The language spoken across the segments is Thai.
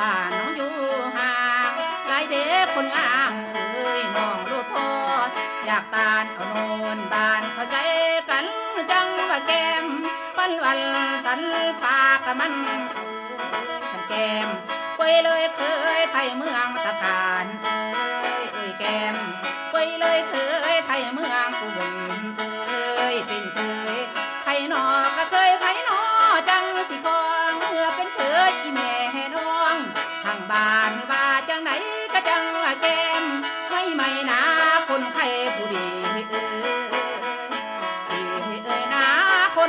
บ้านน้องอยู่ห่างหลายเด็กคนงามเอ้ยน้องลูกพ่ออยากตานเอาโนนบ้านเขาใส่กันจังว่าแกมวันวันสันปากมันขันแกมไปเลยเคยไทยเมืองตะกา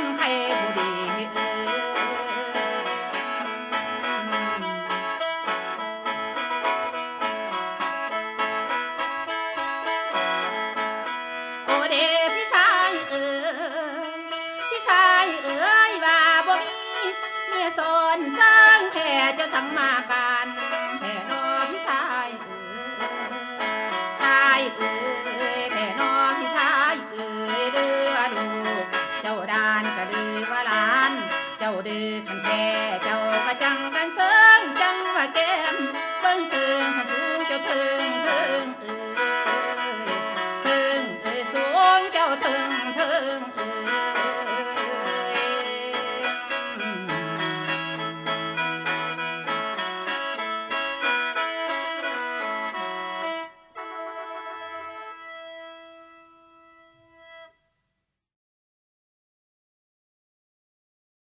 คนไข้ผู้ดีเอ้ยโอเดพี่ชายเอ๋ยพี่ชายเอ๋ยว่าบ่มีเมียสอนสร้างแผ่จะสังมาการ